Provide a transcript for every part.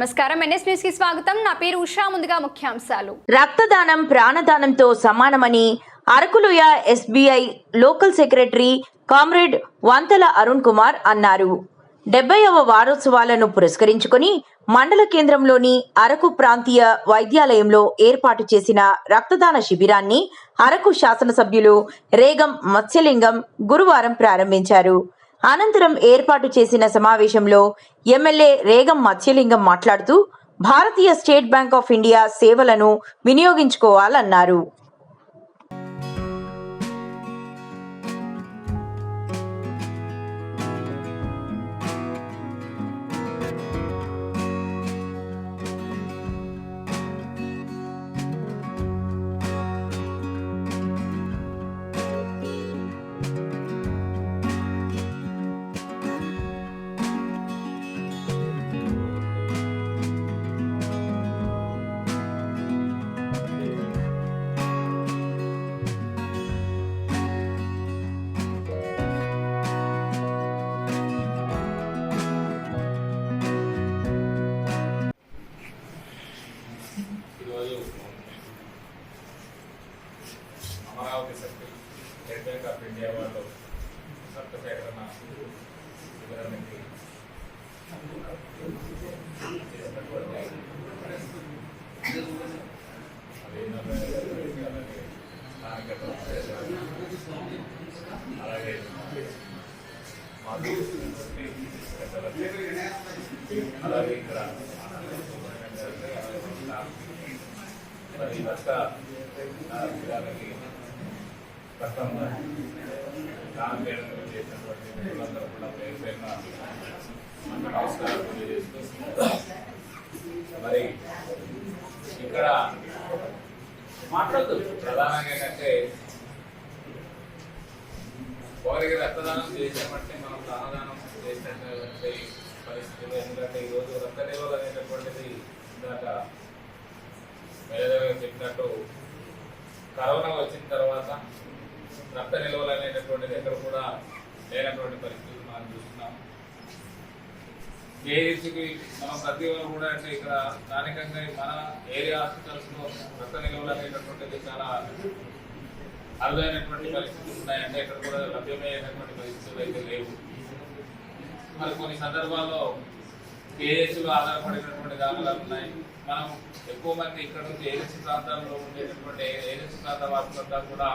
నమస్కారం. ఎన్ఎస్ న్యూస్కి స్వాగతం. నా పేరు ఉషా. ముందుగా ముఖ్యాంశాలు. రక్తదానం ప్రాణదానంతో సమానమని Arakuloya SBI local secretary comrade Vanthala Arun Kumar అన్నారు. డెబ్బైవ వారోత్సవాలను పురస్కరించుకొని మండల కేంద్రంలోని అరకు ప్రాంతీయ వైద్యాలయంలో ఏర్పాటు చేసిన రక్తదాన శిబిరాన్ని అరకు శాసనసభ్యులు రేగం మత్స్యలింగం గురువారం ప్రారంభించారు. అనంతరం ఏర్పాటు చేసిన సమావేశంలో ఎమ్మెల్యే రేగం మత్స్యలింగం మాట్లాడుతూ Bharatiya State Bank of India సేవలను వినియోగించుకోవాలన్నారు. మరి రక్త శిబిరాలకి రక్తం దానం చేయడం చేసినటువంటి ప్రజలందరూ కూడా పేరు పేరున నమస్కారం తెలియజేస్తూ మరి ఇక్కడ మాట్లాడదు. ప్రధానంగా ఏంటంటే ఒకరికి రక్తదానం చేసామంటే మనం దానదానం చేసినటువంటి పరిస్థితులు ఎందుకంటే ఈరోజు రక్త నిల్వలు అనేటటువంటిది ఇందాక మేధావిగా చెప్పినట్టు కరోనా వచ్చిన తర్వాత రక్త నిల్వలు అనేటటువంటిది ఎక్కడ కూడా లేనటువంటి పరిస్థితులు మనం చూస్తున్నాం. కేఎస్కి మనం ప్రతి ఒక్కరు కూడా అంటే ఇక్కడ స్థానికంగా మన ఏరియా హాస్పిటల్స్లో రక్త నిల్వలు అనేటటువంటిది చాలా అరుదైనటువంటి పరిస్థితులు ఉన్నాయి అంటే ఇక్కడ కూడా లభ్యమయ్యేటటువంటి పరిస్థితులు అయితే లేవు. మరి కొన్ని సందర్భాల్లో కేఎస్లో ఆధారపడినటువంటి దాఖలాలు ఉన్నాయి? మనం ఎక్కువ మంది ఇక్కడ నుంచి ఏజెన్సీ ప్రాంతాల్లో ఉండేటటువంటి ఏజెన్సీ ప్రాంత వాసులంతా కూడా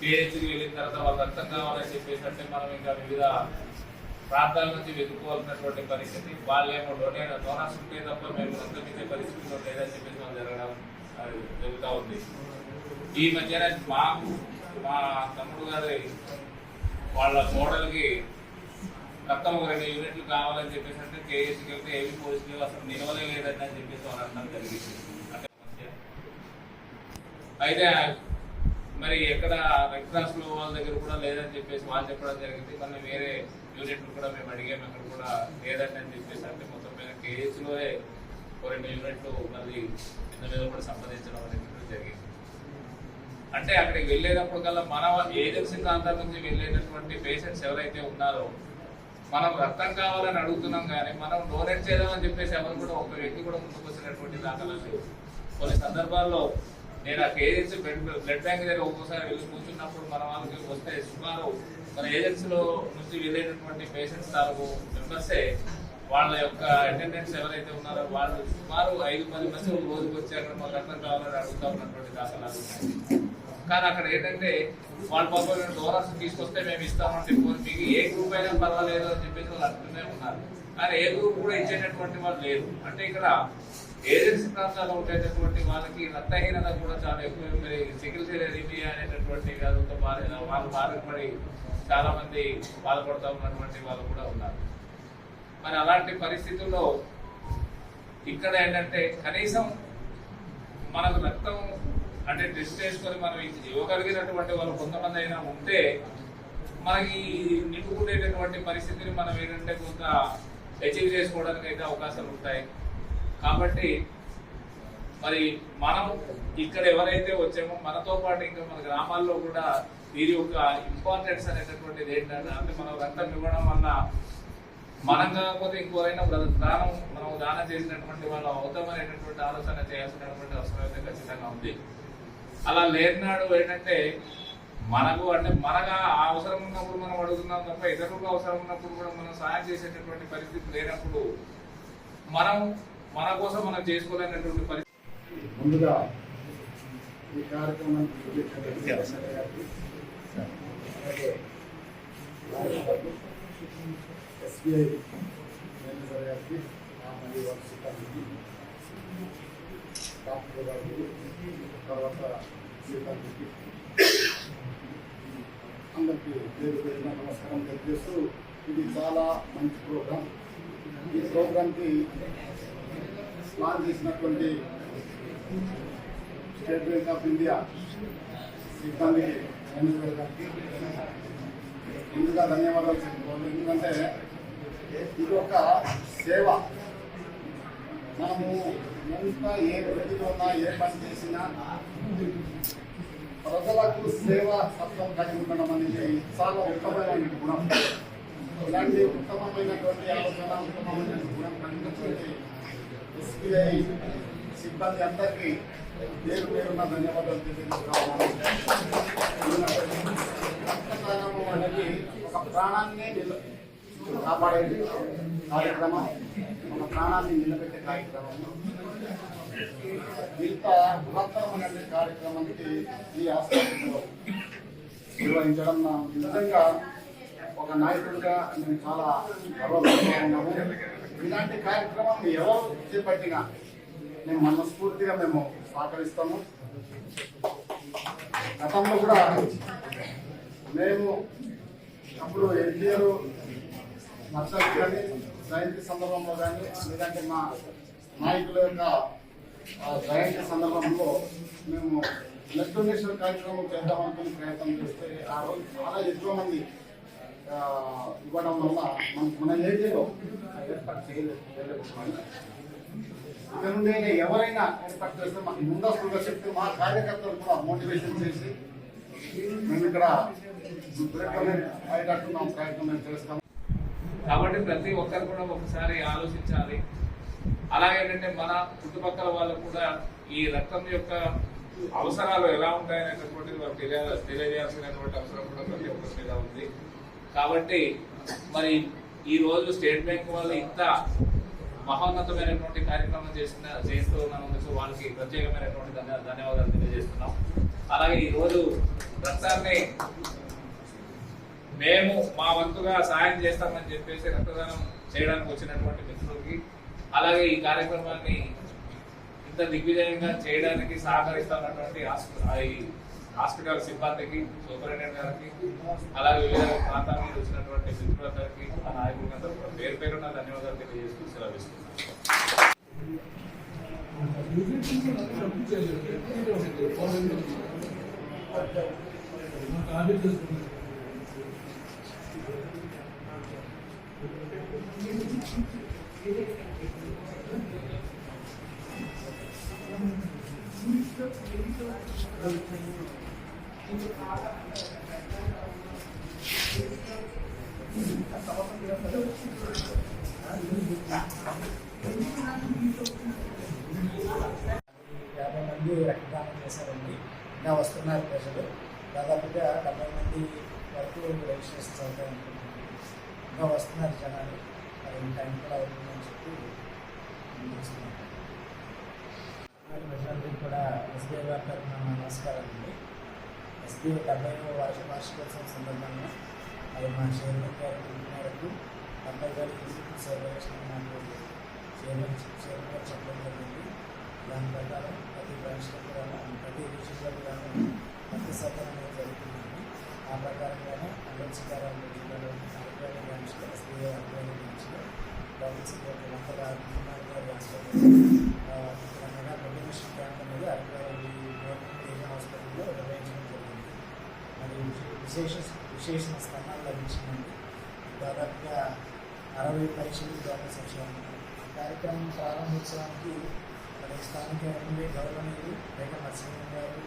పిహెచ్కి వెళ్ళిన తర్వాత వాళ్ళకి అర్థం కావాలని చెప్పేసి అంటే మనం ఇంకా వివిధ ప్రాంతాల నుంచి వెతుక్కోవాల్సినటువంటి పరిస్థితి. వాళ్ళేమో డొనేట్ డోనర్స్ ఉంటే తప్ప మేము అంతమించే పరిస్థితిలో లేదని చెప్పేసి మనం జరగడం అది జరుగుతూ ఉంది. ఈ మధ్యన మాకు మా తమ్ముడు గారి వాళ్ళ మోడల్కి రక్తం ఒక రెండు యూనిట్లు కావాలని చెప్పేసి అంటే కేఎస్కి వెళ్తే ఏవి పోలీసులు అసలు నిలవలే లేదని అని చెప్పేసి వాళ్ళు అనడం జరిగింది అంటే అయితే మరి ఎక్కడ రెడ్ క్రాస్లో వాళ్ళ దగ్గర కూడా లేదని చెప్పేసి వాళ్ళు చెప్పడం జరిగింది. మరి వేరే యూనిట్లు కూడా మేము అడిగాము అక్కడ కూడా లేదని అని చెప్పేసి అంటే మొత్తం మీద కేఎస్లోనే లో ఒక రెండు యూనిట్లు మళ్ళీ కింద మీద కూడా సంపాదించడం అనేది జరిగింది. అంటే అక్కడికి వెళ్ళేటప్పుడు కల్లా మన ఏజెన్సీ ప్రాంతాల నుంచి వెళ్ళేటటువంటి పేషెంట్స్ ఎవరైతే ఉన్నారో మనం రక్తం కావాలని అడుగుతున్నాం కానీ మనం డోనేట్ చేద్దామని చెప్పేసి ఎవరు కూడా ఒక వ్యక్తి కూడా ముందుకు వచ్చినటువంటి దాఖలాలు కొన్ని సందర్భాల్లో నేను ఆ కేజెన్సీ బ్లడ్ బ్లడ్ బ్యాంక్ దగ్గర ఒక్కోసారి వెళ్ళి కూర్చున్నప్పుడు మన వాళ్ళకి వస్తే సుమారు మన ఏజెన్సీలో నుంచి వెళ్ళేటటువంటి పేషెంట్స్ నాలుగు మెంబర్సే వాళ్ళ యొక్క అటెండెన్స్ ఎవరైతే ఉన్నారో వాళ్ళు సుమారు ఐదు పది మంది రోజుకి వచ్చి అక్కడ మాకు రక్తం కావాలని అడుగుతా ఉన్నటువంటి దాఖలాలు ఉన్నాయి. కానీ అక్కడ ఏంటంటే వాళ్ళ పాపం డోరాస్ తీసుకొస్తే మేము ఇస్తామని చెప్పుకొని మీకు ఏ గ్రూప్ అయినా పర్వాలేదు అని చెప్పేసి వాళ్ళు అంటూనే ఉన్నారు. కానీ ఏ గ్రూప్ కూడా ఇచ్చేటటువంటి వాళ్ళు లేరు. అంటే ఇక్కడ ఏజెన్సీ ప్రాంతాల్లో ఉండేటటువంటి వాళ్ళకి రక్తహీనత కూడా చాలా ఎక్కువ. ఉంది సికిల్ సెల్ అనేటటువంటి వ్యాధులతో బాధ వాళ్ళు బాధపడి చాలా మంది బాధపడుతూ ఉన్నటువంటి వాళ్ళు కూడా ఉన్నారు. మరి అలాంటి పరిస్థితుల్లో ఇక్కడ ఏంటంటే కనీసం మనకు రక్తం అంటే టెస్ట్ చేసుకొని మనం ఇవ్వగలిగినటువంటి వాళ్ళు కొంతమంది అయినా ఉంటే మనకి నింపుకునేటటువంటి పరిస్థితిని మనం ఏంటంటే కొంత అచీవ్ చేసుకోవడానికి అయితే అవకాశాలు ఉంటాయి. కాబట్టి మరి మనం ఇక్కడ ఎవరైతే వచ్చామో మనతో పాటు ఇంకా మన గ్రామాల్లో కూడా దీని యొక్క ఇంపార్టెన్స్ అనేటటువంటిది ఏంటంటే అంటే మనం రక్తం ఇవ్వడం వల్ల మనం కాకపోతే ఇంకోరైనా దానం మనం దానం చేసినటువంటి వాళ్ళు అవుతామనేటటువంటి ఆలోచన చేయాల్సినటువంటి అవసరం అయితే ఖచ్చితంగా ఉంది. అలా లేనాడు ఏంటంటే మనకు అంటే మనగా ఆ అవసరం ఉన్నప్పుడు మనం అడుగుతున్నాం తప్ప ఇతరులకు అవసరం ఉన్నప్పుడు కూడా మనం సాయం చేసేటటువంటి పరిస్థితి లేనప్పుడు మనం మన కోసం మనం చేసుకోలేనటువంటి పరిస్థితి. ముందుగా ఈ ఎస్బీఐ మేనేజర్ గారికి మరియు డాక్టర్ గారికి తర్వాత సిబ్బందికి అందరికీ పేరు పేరున నమస్కారం తెలియజేస్తూ ఇది చాలా మంచి ప్రోగ్రాం. ఈ ప్రోగ్రాంకి ప్లాన్ చేసినటువంటి స్టేట్ బ్యాంక్ ఆఫ్ ఇండియా సిబ్బంది మేనేజర్ గారికి ముందుగా ధన్యవాదాలు చెప్పుకోవాలి. ఎందుకంటే ఇది ఒక సేవ. మనము ఎంత ఏ వృత్తిలో ఉన్నా ఏ పని చేసినా ప్రజలకు సేవ సత్వం కలిగి ఉండడం అనేది చాలా ఉత్తమమైన గుణం. ఇలాంటి ఉత్తమమైనటువంటి ఆలోచన ఉత్తమమైన గుణం కలిగినటువంటి ఎస్బీఐ సిబ్బంది అందరికీ పేరు పేరున్న ధన్యవాదాలు తెలియజేస్తున్నాము అనేది ఒక ప్రాణాన్ని నిల కాపాడే కార్యక్రమం. ప్రాణాన్ని నిలబెట్టే కార్యక్రమం ఇంత బృహత్తరమైనటువంటి కార్యక్రమానికి ఈ ఆసుపత్రిలో నిర్వహించడం నా నిజంగా ఒక నాయకుడిగా నేను చాలా గర్వపడుతూ ఉన్నాము ఇలాంటి కార్యక్రమం ఎవరు చేపట్టినా మేము మనస్ఫూర్తిగా మేము సహకరిస్తాము. గతంలో కూడా మేము అప్పుడు ఎన్టీఆర్ నర్సరీ కానీ జయంతి సందర్భంలో కానీ లేదంటే మా నాయకుల యొక్క ఆ, జయంతి సందర్భంలో మేము బ్లడ్ డొనేషన్ కార్యక్రమం చేద్దామనుకుని ప్రయత్నం చేస్తే ఆ రోజు చాలా ఎక్కువ మంది ఇవ్వడం వల్ల మనం మన ఏరియాలో ఏర్పాటు చేయలేదు చేయలేకపోతున్నాం. ఇక నుండి ఎవరైనా ఏర్పాటు చేస్తే మాకు ముందస్తుగా చెప్తే మా కార్యకర్తలు కూడా మోటివేషన్ చేసి మేము ఇక్కడ అయ్యేటట్టు ప్రయత్నం మేము చేస్తాం కాబట్టి ప్రతి ఒక్కరు కూడా ఒకసారి ఆలోచించాలి. అలాగే ఏంటంటే మన చుట్టుపక్కల వాళ్ళు కూడా ఈ రక్తం యొక్క అవసరాలు ఎలా ఉంటాయనేటటువంటిది వారు తెలియ తెలియజేయాల్సినటువంటి అవసరం కూడా ప్రతి ఒక్కరి మీద ఉంది. కాబట్టి మరి ఈ రోజు స్టేట్ బ్యాంక్ వాళ్ళు ఇంత మహోన్నతమైనటువంటి కార్యక్రమం చేసిన చేస్తూ ఉన్నందుకు వాళ్ళకి ప్రత్యేకమైనటువంటి ధన్య ధన్యవాదాలు తెలియజేస్తున్నాం. అలాగే ఈరోజు రక్తాన్ని మేము మా వంతుగా సాయం చేస్తామని చెప్పేసి రక్తదానం చేయడానికి వచ్చినటువంటి మిత్రులకి అలాగే ఈ కార్యక్రమాన్ని ఇంత దిగ్విజయంగా చేయడానికి సహకరిస్తున్నటువంటి హాస్పిటల్ సిబ్బందికి సూపరింటెండెంట్ గారికి అలాగే వివిధ ప్రాంతాల నుంచి వచ్చినటువంటి మిత్రులందరికీ మా నాయకులందరూ కూడా పేరు పేరున ధన్యవాదాలు తెలియజేస్తూ సెలవిస్తున్నాను యాభై మంది రక్తదానం చేశారండి. ఇంకా వస్తున్నారు ప్రజలు. దాదాపుగా డెబ్బై మంది అవుతాయి అనుకుంటున్నాను. ఇంకా వస్తున్నారు జనాలు. మరి టైం కూడా అవుతుందని చెప్పి ప్రజలందరికీ కూడా ఎస్బీఐ గారి తరఫున నమస్కారం అండి. ఎస్బీఐ డెబ్బై వార్షిక వార్షికోత్సవం సందర్భంగా మరి మా చైర్మన్ గారి మేరకు డెబ్బై గారి ఇన్స్టిట్యూట్ సర్వేషన్ నాకు చైర్మన్ చైర్మన్ గారు చెప్పడం జరిగింది. దాని ప్రకారం ప్రతి బ్రాంచ్లో కూడా ప్రతి విషయంలో కూడా ప్రతి సభ అనేది జరుగుతుంది. ఆ ప్రకారంగానే అంబేద్కర్ జిల్లాలో అరవై బ్రాంచ్లో ఎస్బీఐ అరవై బ్రాంచ్లో వందల హాస్పిటల్ తెలంగాణ క్యాంప్ అనేది అరవై గవర్నమెంట్ హాస్పిటల్లో నిర్వహించడం జరిగింది. మరి విశేష విశేష స్థానాలు లభించిందండి దాదాపుగా అరవై పరీక్షలు డాక్టర్స్ వచ్చారు కార్యక్రమం ప్రారంభించడానికి మరి స్థానిక ఎమ్మెల్యే గౌరవనీయులు రేఖ నరసింహ గారు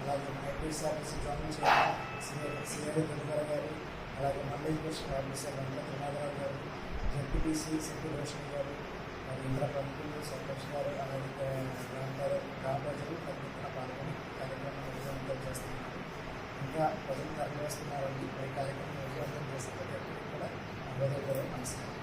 అలాగే మన ఐపీఎస్ఆర్టీసీ సంబంధించిన సిఆర్ సిఆర్ దుర్గారావు గారు అలాగే మండలి కృష్ణ ఆఫీసర్ వెంకట త్రినాథరావు గారు జడ్పీటీసీ ఎంపీటీసీ రోషన్ గారు మరి ఇంద్ర ప్రముఖులు సంతోష్ గారు అలాగే గ్రామాల గ్రామ ప్రజలు పెద్ద పాల్గొని కార్యక్రమం విజయవంతం చేస్తున్నారు. ఇంకా ప్రజలు తరలి వస్తున్నారని ఈ కార్యక్రమం విజయవంతం చేసే ప్రతి ఒక్కరికి కూడా నా నమస్కారం.